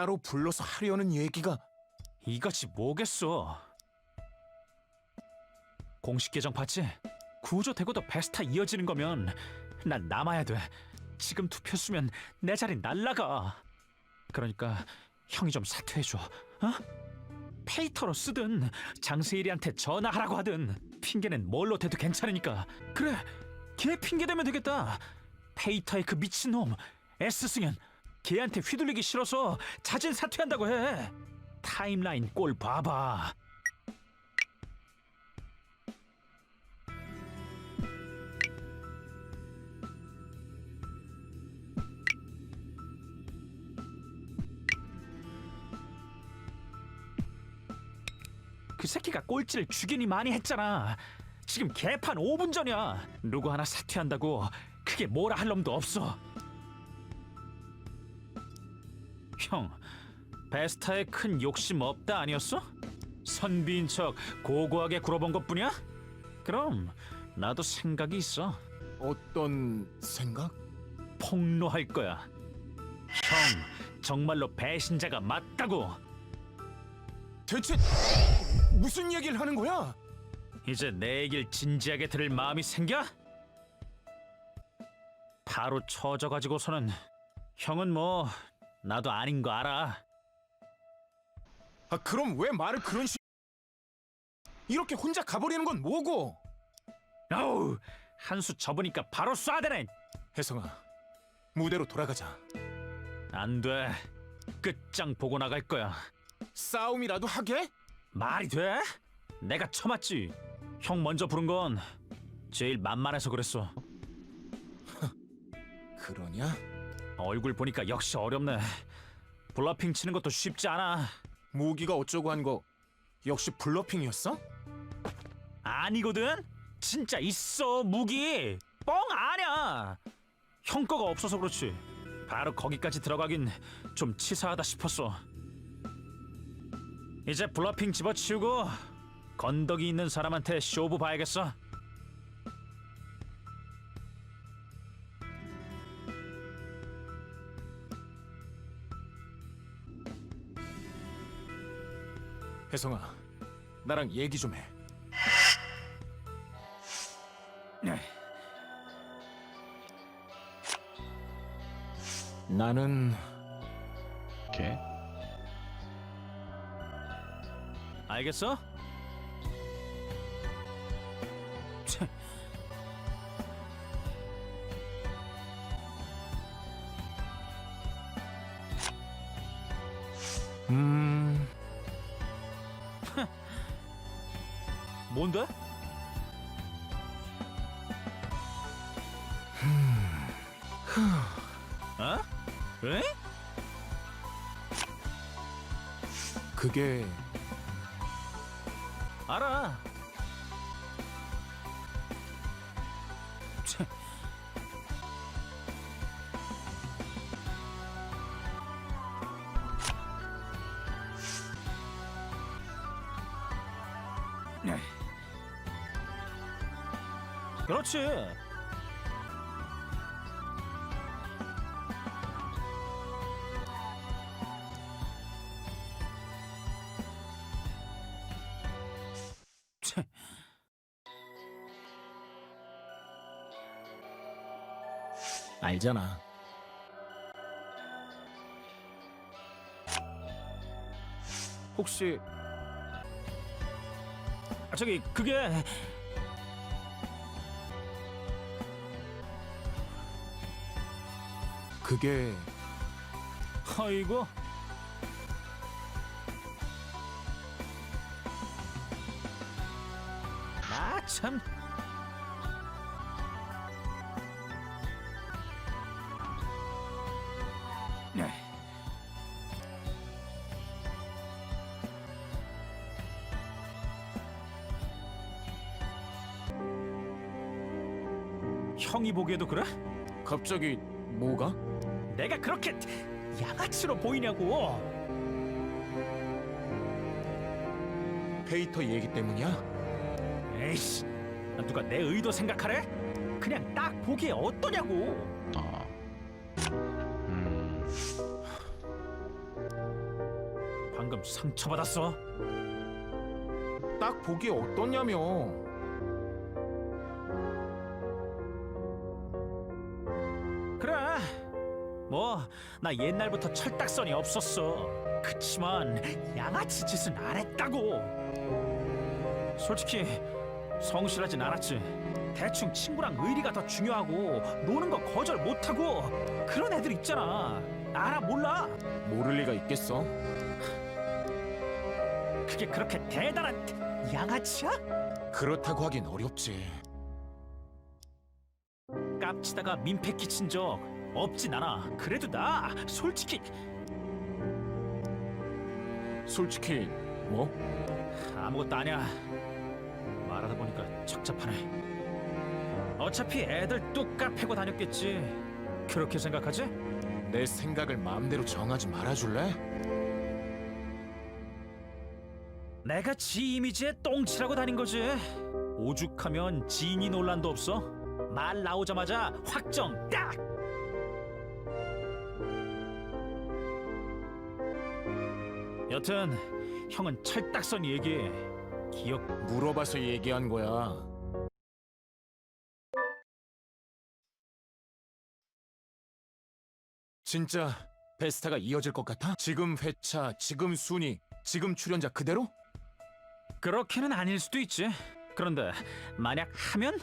따로 불러서 하려는 얘기가 이것이 뭐겠어? 공식 계정 봤지? 구조되고도 베스타 이어지는 거면 난 남아야 돼. 지금 투표 쓰면 내 자리 날라가. 그러니까 형이 좀 사퇴해줘. 어? 페이터로 쓰든 장세일이한테 전화하라고 하든 핑계는 뭘로 대도 괜찮으니까. 그래, 걔 핑계 대면 되겠다. 페이터의 그 미친놈 S 승현 걔한테 휘둘리기 싫어서 자진 사퇴한다고 해. 타임라인 꼴 봐봐. 그 새끼가 꼴찌를 주기니 많이 했잖아. 지금 개판 5분 전이야. 누구 하나 사퇴한다고 그게 뭐라 할 놈도 없어. 베스타에 큰 욕심 없다 아니었어? 선비인 척 고고하게 굴어본 것뿐이야? 그럼 나도 생각이 있어. 어떤 생각? 폭로할 거야. 형, 정말로 배신자가 맞다고. 대체 무슨 얘기를 하는 거야? 이제 내 얘길 진지하게 들을 마음이 생겨? 바로 쳐져가지고서는 형은 뭐 나도 아닌 거 알아. 아 그럼 왜 말을 그런 식 이렇게 혼자 가버리는 건 뭐고? 아우 한수 접으니까 바로 쏴대네. 혜성아 무대로 돌아가자 안 돼. 끝장 보고 나갈 거야. 싸움이라도 하게? 말이 돼? 내가 쳐맞지. 형 먼저 부른 건 제일 만만해서 그랬어. 그러냐? 얼굴 보니까 역시 어렵네. 블러핑 치는 것도 쉽지 않아. 무기가 어쩌고 한 거 역시 블러핑이었어? 아니거든? 진짜 있어 무기. 뻥 아냐. 형 거가 없어서 그렇지. 바로 거기까지 들어가긴 좀 치사하다 싶었어. 이제 블러핑 집어치우고 건더기 있는 사람한테 쇼부 봐야겠어 혜성아 나랑 얘기 좀 해. 나는 오케이. 알겠어? 그게 알아. 차. 그렇지. 알잖아. 혹시 아, 저기 그게 그게 아이고 아참 형이 보기에도 그래? 갑자기 뭐가? 내가 그렇게 양아치로 보이냐고 페이터 얘기 때문이야? 에이씨 누가 내 의도 생각하래? 그냥 딱 보기에 어떠냐고 어. 음. 좀 상처받았어. 딱 보기에 어떠냐며. 뭐 나 옛날부터 철딱선이 없었어. 그치만 양아치 짓은 안 했다고. 솔직히 성실하진 않았지. 대충 친구랑 의리가 더 중요하고 노는 거 거절 못하고 그런 애들 있잖아. 알아 몰라? 모를 리가 있겠어. 그게 그렇게 대단한 양아치야? 그렇다고 하긴 어렵지. 깝치다가 민폐 끼친 적 없진 않아. 그래도 나 솔직히 솔직히 뭐? 아무것도 아니야. 말하다 보니까 착잡하네. 어차피 애들 뚝까 패고 다녔겠지. 그렇게 생각하지? 내 생각을 마음대로 정하지 말아줄래? 내가 지 이미지에 똥칠하고 다닌 거지. 오죽하면 지인이 논란도 없어. 말 나오자마자 확정 딱. 여튼 형은 철딱선 얘기해. 기억 물어봐서 얘기한 거야. 진짜 베스타가 이어질 것 같아? 지금 회차, 지금 순위, 지금 출연자 그대로? 그렇게는 아닐 수도 있지. 그런데 만약 하면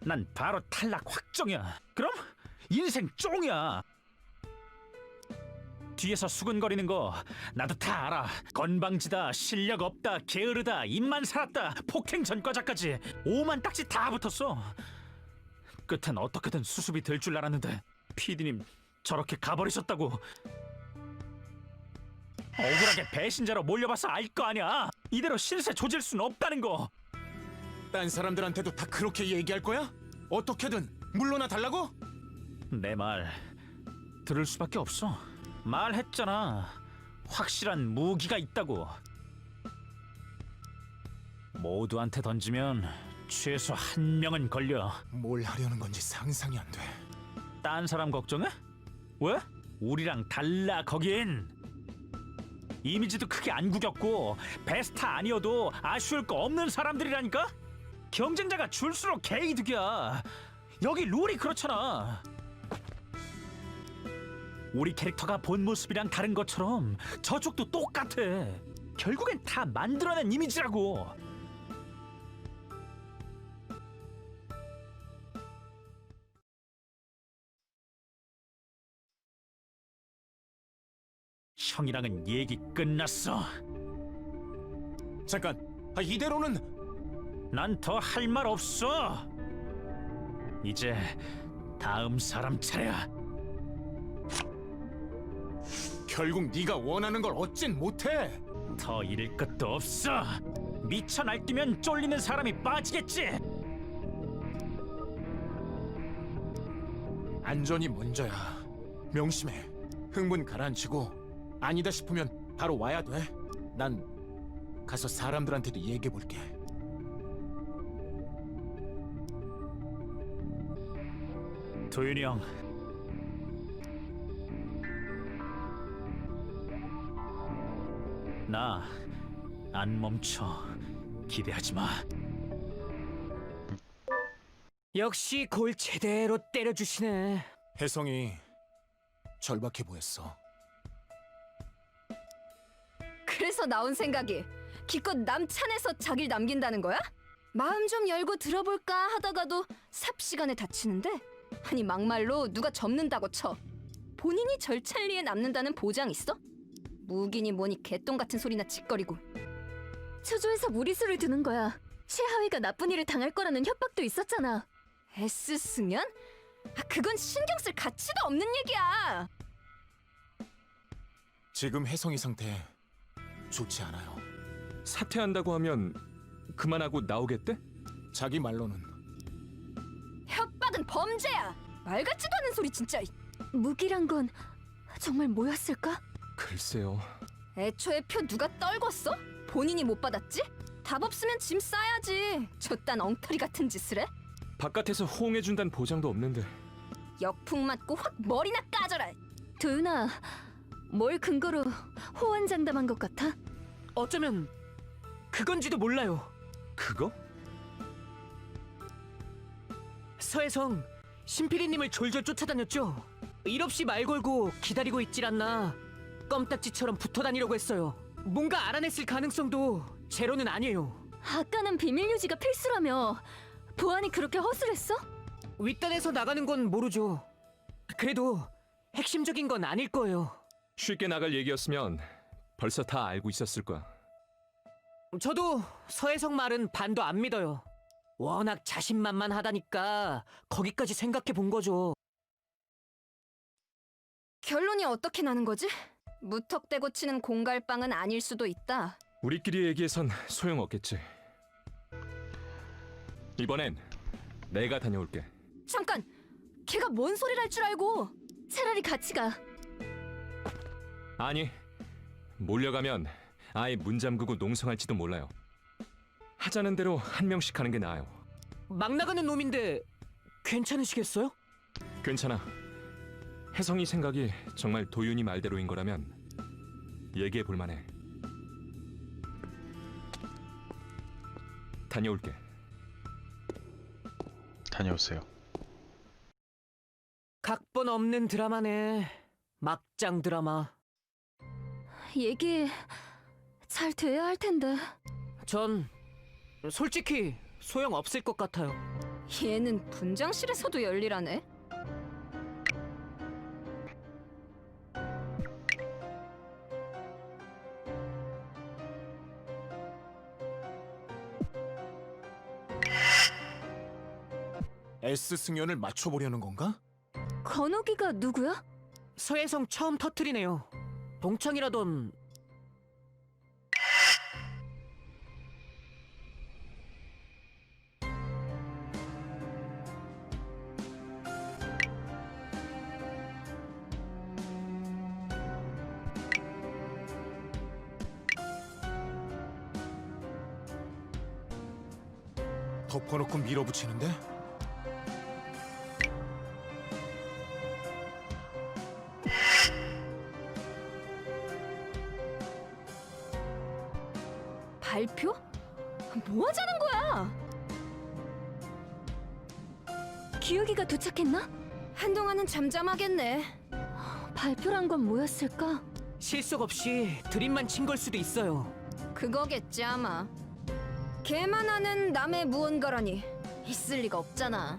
난 바로 탈락 확정이야. 그럼 인생 쫑이야. 뒤에서 수근거리는 거 나도 다 알아. 건방지다, 실력 없다, 게으르다, 입만 살았다, 폭행 전과자까지 오만 딱지 다 붙었어. 끝엔 어떻게든 수습이 될 줄 알았는데 피디님 저렇게 가버리셨다고. 억울하게 배신자로 몰려봐서 알 거 아니야. 이대로 신세 조질 순 없다는 거. 딴 사람들한테도 다 그렇게 얘기할 거야? 어떻게든 물러나 달라고? 내 말 들을 수밖에 없어. 말했잖아. 확실한 무기가 있다고. 모두한테 던지면 최소 한 명은 걸려. 뭘 하려는 건지 상상이 안 돼. 딴 사람 걱정해? 왜? 우리랑 달라 거긴. 이미지도 크게 안 구겼고 베스타 아니어도 아쉬울 거 없는 사람들이라니까. 경쟁자가 줄수록 개이득이야. 여기 룰이 그렇잖아. 우리 캐릭터가 본 모습이랑 다른 것처럼 저쪽도 똑같아. 결국엔 다 만들어낸 이미지라고. 형이랑은 얘기 끝났어. 잠깐, 아, 이대로는 난 더 할 말 없어. 이제 다음 사람 차례야. 결국 네가 원하는 걸 얻진 못해. 더 잃을 것도 없어. 미쳐 날뛰면 쫄리는 사람이 빠지겠지. 안전이 먼저야. 명심해. 흥분 가라앉히고 아니다 싶으면 바로 와야 돼. 난 가서 사람들한테도 얘기해 볼게. 도윤이 형. 나 안 멈춰. 기대하지 마. 역시 골 제대로 때려주시네. 혜성이 절박해 보였어. 그래서 나온 생각이 기껏 남찬에서 자기를 남긴다는 거야? 마음 좀 열고 들어볼까 하다가도 삽 시간에 다치는데 아니 막말로 누가 접는다고 쳐 본인이 절찰리에 남는다는 보장 있어? 무기니 뭐니 개똥 같은 소리나 짓거리고 초조해서 무리수를 두는 거야. 최하위가 나쁜 일을 당할 거라는 협박도 있었잖아. S 승연? 아 그건 신경 쓸 가치도 없는 얘기야 지금 혜성이 상태 좋지 않아요. 사퇴한다고 하면 그만하고 나오겠대? 자기 말로는 협박은 범죄야 말 같지도 않은 소리 진짜 무기란 건 정말 뭐였을까? 글쎄요. 애초에 표 누가 떨궜어? 본인이 못 받았지? 답 없으면 짐 싸야지 저딴 엉터리 같은 짓을 해? 바깥에서 호응해준다는 보장도 없는데 역풍 맞고 확 머리나 까져라 도윤아, 뭘 근거로 호언장담한 것 같아? 어쩌면 그건지도 몰라요. 그거? 서혜성 신피디님을 졸졸 쫓아다녔죠. 일 없이 말 걸고 기다리고 있질 않나. 껌딱지처럼 붙어 다니려고 했어요. 뭔가 알아냈을 가능성도 제로는 아니에요. 아까는 비밀 유지가 필수라며 보안이 그렇게 허술했어? 윗단에서 나가는 건 모르죠. 그래도 핵심적인 건 아닐 거예요. 쉽게 나갈 얘기였으면 벌써 다 알고 있었을 거야. 저도 서혜성 말은 반도 안 믿어요. 워낙 자신만만하다니까 거기까지 생각해 본 거죠. 결론이 어떻게 나는 거지? 무턱대고 치는 공갈빵은 아닐 수도 있다. 우리끼리 얘기해선 소용없겠지. 이번엔 내가 다녀올게. 잠깐! 걔가 뭔 소리를 할 줄 알고! 차라리 같이 가. 아니, 몰려가면 아예 문 잠그고 농성할지도 몰라요. 하자는 대로 한 명씩 하는 게 나아요. 막 나가는 놈인데 괜찮으시겠어요? 괜찮아. 혜성이 생각이 정말 도윤이 말대로인 거라면 얘기해 볼 만해. 다녀올게. 다녀오세요. 각본 없는 드라마네. 막장 드라마. 얘기 잘 돼야 할 텐데. 전 솔직히 소용 없을 것 같아요. 얘는 분장실에서도 열일하네. S 승연을 맞춰보려는 건가? 건욱이가 누구야? 서혜성 처음 터트리네요. 동창이라던 덮어놓고 밀어붙이는데? 발표? 뭐 하자는 거야? 기욱이가 도착했나? 한동안은 잠잠하겠네. 발표란 건 뭐였을까? 실속 없이 드림만 친 걸 수도 있어요. 그거겠지 아마. 걔만 아는 남의 무언가라니 있을 리가 없잖아.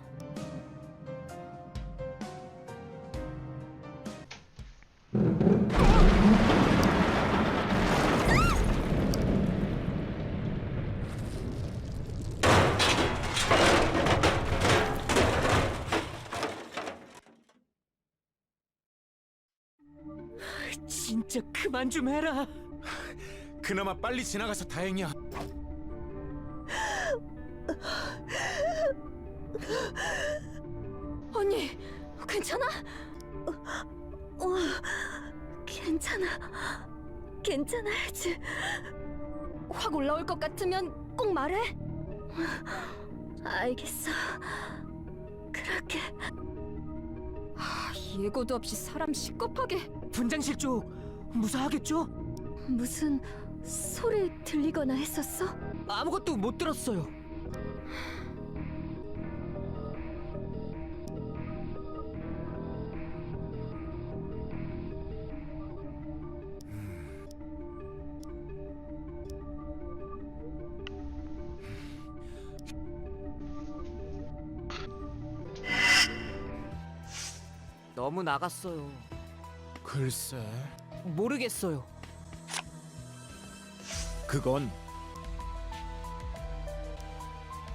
그만 좀 해라. 그나마 빨리 지나가서 다행이야. 언니, 괜찮아? 어, 괜찮아. 괜찮아야지. 확 올라올 것 같으면 꼭 말해. 알겠어. 그렇게 아, 예고도 없이 사람 시겁하게. 분장실 쪽 무사하겠죠? 무슨 소리 들리거나 했었어? 아무것도 못 들었어요. 너무 나갔어요. 글쎄, 모르겠어요. 그건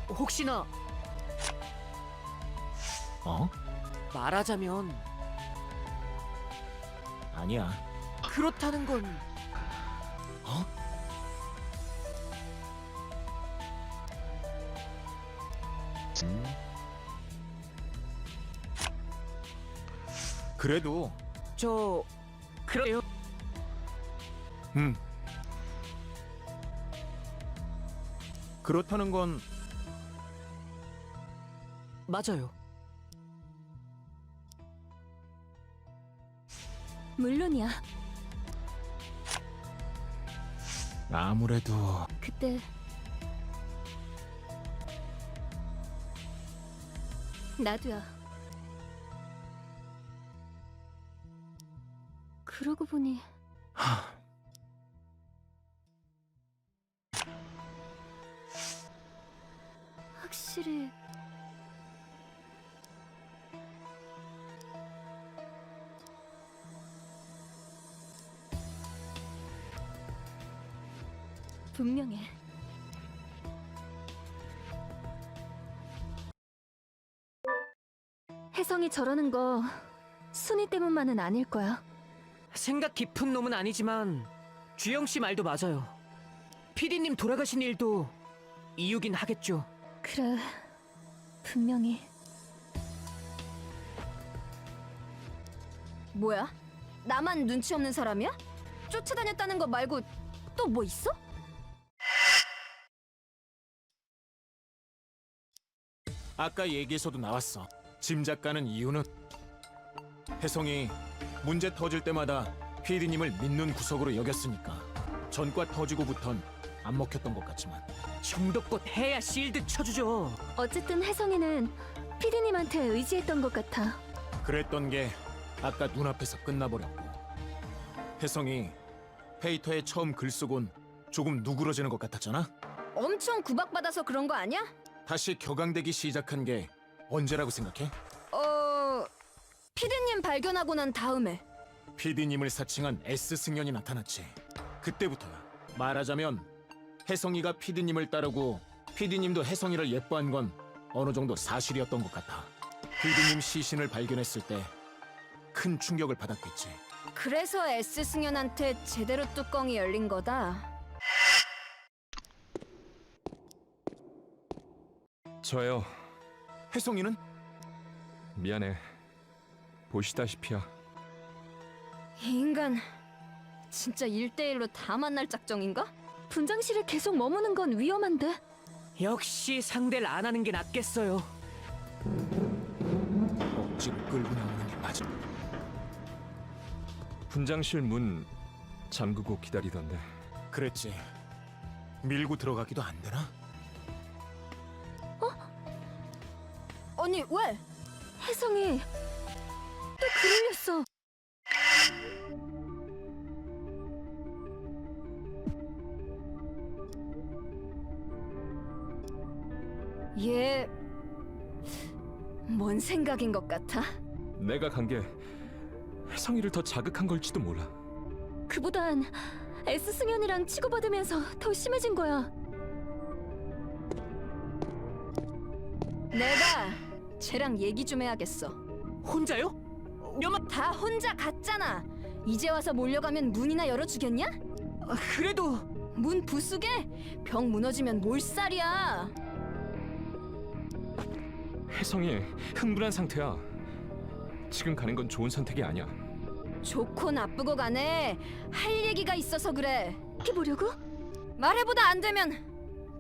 혹시나 어? 말하자면 아니야. 그렇다는 건 어? 음, 그래도 저 그래요. 음. 그렇다는 건 맞아요. 물론이야. 아무래도 그때 나도야. 그러고 보니 확실히 분명해. 혜성이 저러는 거 순위 때문만은 아닐 거야. 생각 깊은 놈은 아니지만 주영 씨 말도 맞아요. 피디님 돌아가신 일도 이유긴 하겠죠. 그래, 분명히. 뭐야? 나만 눈치 없는 사람이야? 쫓아다녔다는 거 말고 또 뭐 있어? 아까 얘기에서도 나왔어. 짐작가는 이유는 혜성이 문제 터질 때마다 피디님을 믿는 구석으로 여겼으니까 전과 터지고부턴 안 먹혔던 것 같지만 정도껏 해야 실드 쳐주죠. 어쨌든 혜성이는 피디님한테 의지했던 것 같아. 그랬던 게 아까 눈앞에서 끝나버렸고 혜성이 페이터에 처음 글 쓰곤 조금 누그러지는 것 같았잖아. 엄청 구박받아서 그런 거 아니야? 다시 격앙되기 시작한 게 언제라고 생각해? 어... 피디님 발견하고 난 다음에 PD님을 사칭한 S 승연이 나타났지. 그때부터야. 말하자면 혜성이가 PD님을 따르고 PD님도 혜성이를 예뻐한 건 어느 정도 사실이었던 것 같아. PD님 시신을 발견했을 때 큰 충격을 받았겠지. 그래서 S 승연한테 제대로 뚜껑이 열린 거다. 저요. 혜성이는 미안해. 보시다시피야. 이 인간 진짜 일대일로다 만날 작정인가? 분장실에 계속 머무는 건 위험한데. 역시 상대를 안 하는 게 낫겠어요. 억지로 끌고 나오는 게 맞아. 분장실 문 잠그고 기다리던데. 그랬지. 밀고 들어가기도 안 되나? 아니 왜? 혜성이 뭔 생각인 것 같아? 내가 간게 혜성이를 더 자극한 걸지도 몰라. 그보단 S 승연이랑 치고받으면서 더 심해진 거야. 내가 쟤랑 얘기 좀 해야겠어. 혼자요? 녀마 다 혼자 갔잖아. 이제 와서 몰려가면 문이나 열어주겠냐? 아, 그래도 문 부수게? 벽 무너지면 몰살이야. 혜성이 흥분한 상태야. 지금 가는 건 좋은 선택이 아니야. 좋고 나쁘고 간에 할 얘기가 있어서 그래. 어떻게 보려고? 말해보다 안 되면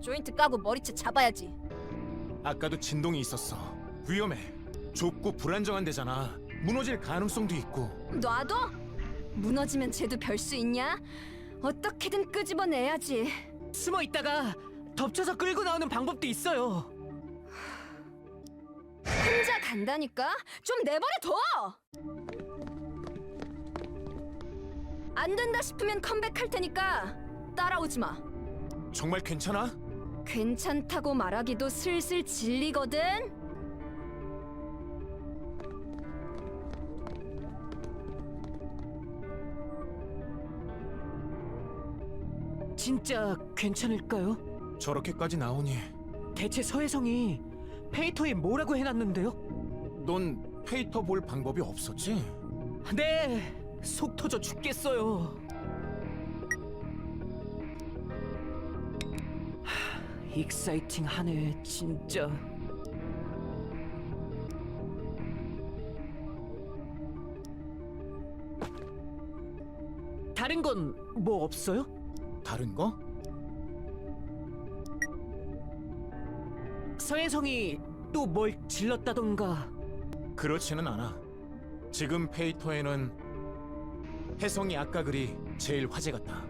조인트 까고 머리채 잡아야지. 아까도 진동이 있었어. 위험해. 좁고 불안정한 데잖아. 무너질 가능성도 있고. 놔둬? 무너지면 쟤도 별 수 있냐? 어떻게든 끄집어내야지. 숨어 있다가 덮쳐서 끌고 나오는 방법도 있어요. 혼자 간다니까? 좀 내버려 둬! 안 된다 싶으면 컴백할 테니까 따라오지 마. 정말 괜찮아? 괜찮다고 말하기도 슬슬 질리거든? 진짜 괜찮을까요? 저렇게까지 나오니 대체 서혜성이 페이터에 뭐라고 해놨는데요? 넌 페이터 볼 방법이 없었지? 네, 속 터져 죽겠어요. 하, 익사이팅하네, 진짜. 다른 건 뭐 없어요? 다른 거? 서혜성이 또 뭘 질렀다던가 그렇지는 않아. 지금 페이터에는 혜성이 아까 글이 제일 화제 같다.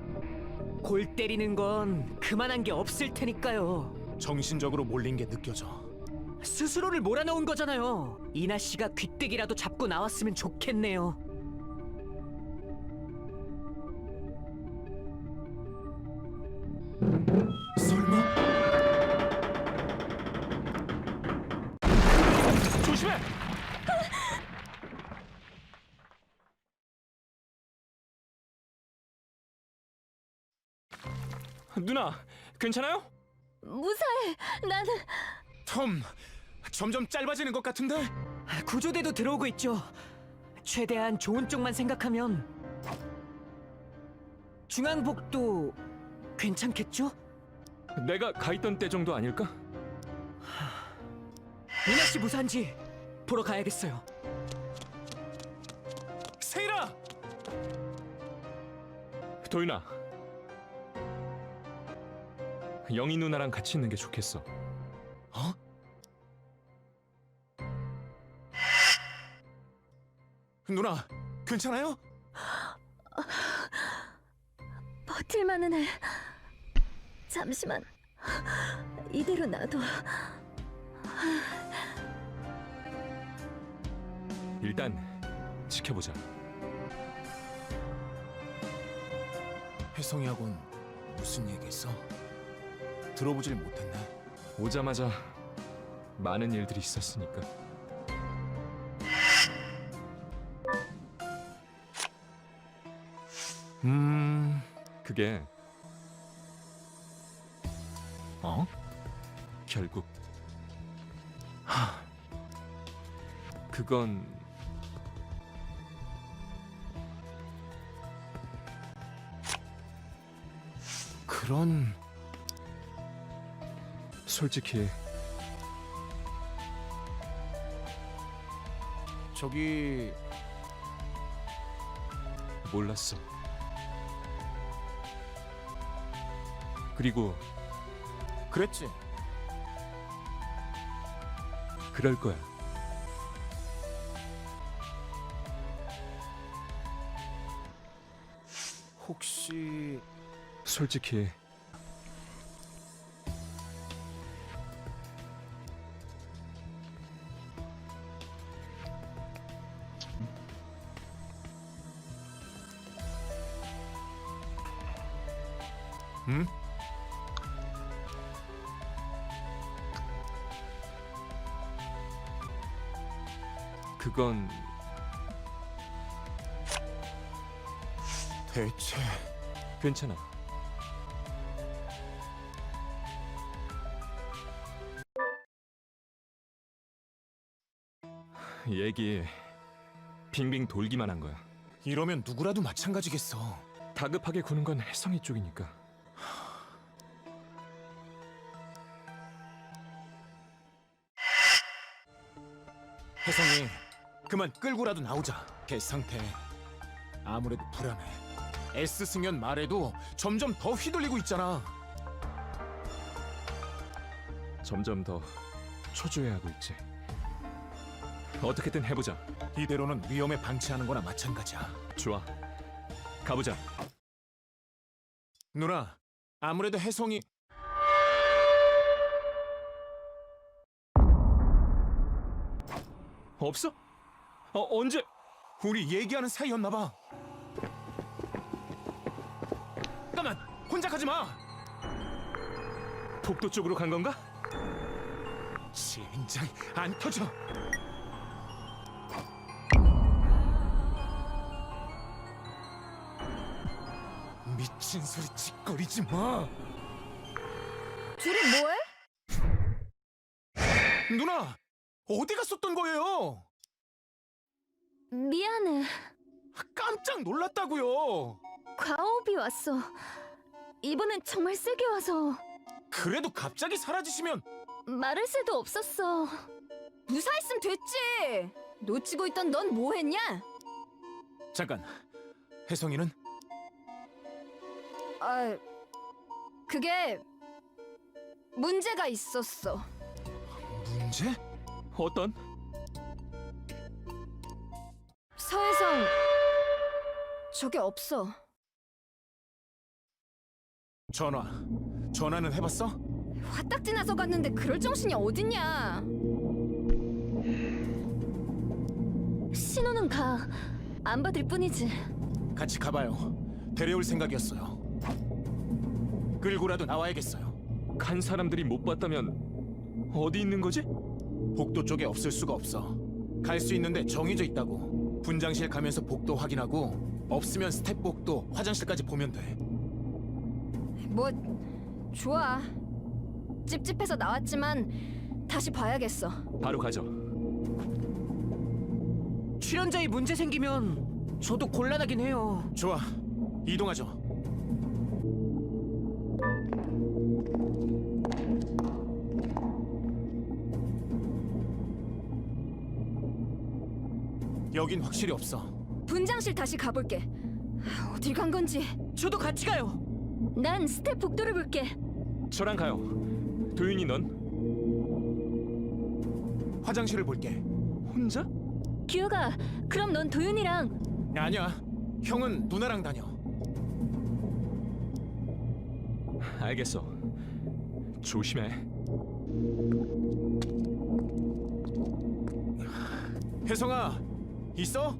골 때리는 건 그만한 게 없을 테니까요. 정신적으로 몰린 게 느껴져. 스스로를 몰아넣은 거잖아요. 이나 씨가 귀때기라도 잡고 나왔으면 좋겠네요. 누나, 괜찮아요? 무사해. 나는 톰, 점점 짧아지는 것 같은데? 구조대도 들어오고 있죠. 최대한 좋은 쪽만 생각하면 중앙복도 괜찮겠죠? 내가 가 있던 때 정도 아닐까? 이나 씨 무사한지 보러 가야겠어요. 세이라! 도윤아. 영희 누나랑 같이 있는 게 좋겠어. 어? 누나, 괜찮아요? 버틸만은 해. 잠시만. 이대로 놔둬. 일단 지켜보자. 혜성이하고는 무슨 얘기했어? 들어보질 못했네. 오자마자 많은 일들이 있었으니까. 음, 그게 어? 결국 하 그건 그런 솔직히 저기 몰랐어. 그리고 그랬지. 그럴 거야. 혹시 솔직히 괜찮아. 얘기 빙빙 돌기만 한 거야. 이러면 누구라도 마찬가지겠어. 다급하게 구는 건 혜성이 쪽이니까. 혜성이 그만 끌고라도 나오자. 걔 상태 아무래도 불안해. S 승연 말에도 점점 더 휘둘리고 있잖아. 점점 더 초조해하고 있지. 어떻게든 해보자. 이대로는 위험에 방치하는 거나 마찬가지야. 좋아. 가보자. 누나, 아무래도 혜성이 없어? 어, 언제? 우리 얘기하는 사이였나 봐. 잠깐만, 가지 마. 복도 쪽으로 간 건가? 젠장 안 터져. 미친 소리 짓거리지 마. 둘이 뭐해? 누나, 어디 갔었던 거예요? 미안해. 깜짝 놀랐다고요. 과호흡이 왔어. 이번엔 정말 세게 와서 그래도 갑자기 사라지시면 말할 새도 없었어. 무사했으면 됐지. 놓치고 있던 넌 뭐 했냐? 잠깐. 혜성이는 아, 그게 문제가 있었어. 문제? 어떤? 서혜성, 저게 없어. 전화. 전화는 해봤어? 화딱지 나서 갔는데 그럴 정신이 어딨냐? 신호는 가. 안 받을 뿐이지. 같이 가봐요. 데려올 생각이었어요. 끌고라도 나와야겠어요. 간 사람들이 못 봤다면 어디 있는 거지? 복도 쪽에 없을 수가 없어. 갈 수 있는데 정해져 있다고. 분장실 가면서 복도 확인하고 없으면 스텝 복도 화장실까지 보면 돼. 뭐 좋아. 찝찝해서 나왔지만 다시 봐야겠어. 바로 가죠. 출연자에 문제 생기면 저도 곤란하긴 해요. 좋아. 이동하죠. 여긴 확실히 없어. 분장실 다시 가볼게. 어딜 간 건지. 저도 같이 가요. 난 스텝 복도를 볼게. 저랑 가요. 도윤이 넌 화장실을 볼게. 혼자? 규혁아, 그럼 넌 도윤이랑 아니야. 형은 누나랑 다녀. 알겠어. 조심해. 혜성아, 있어?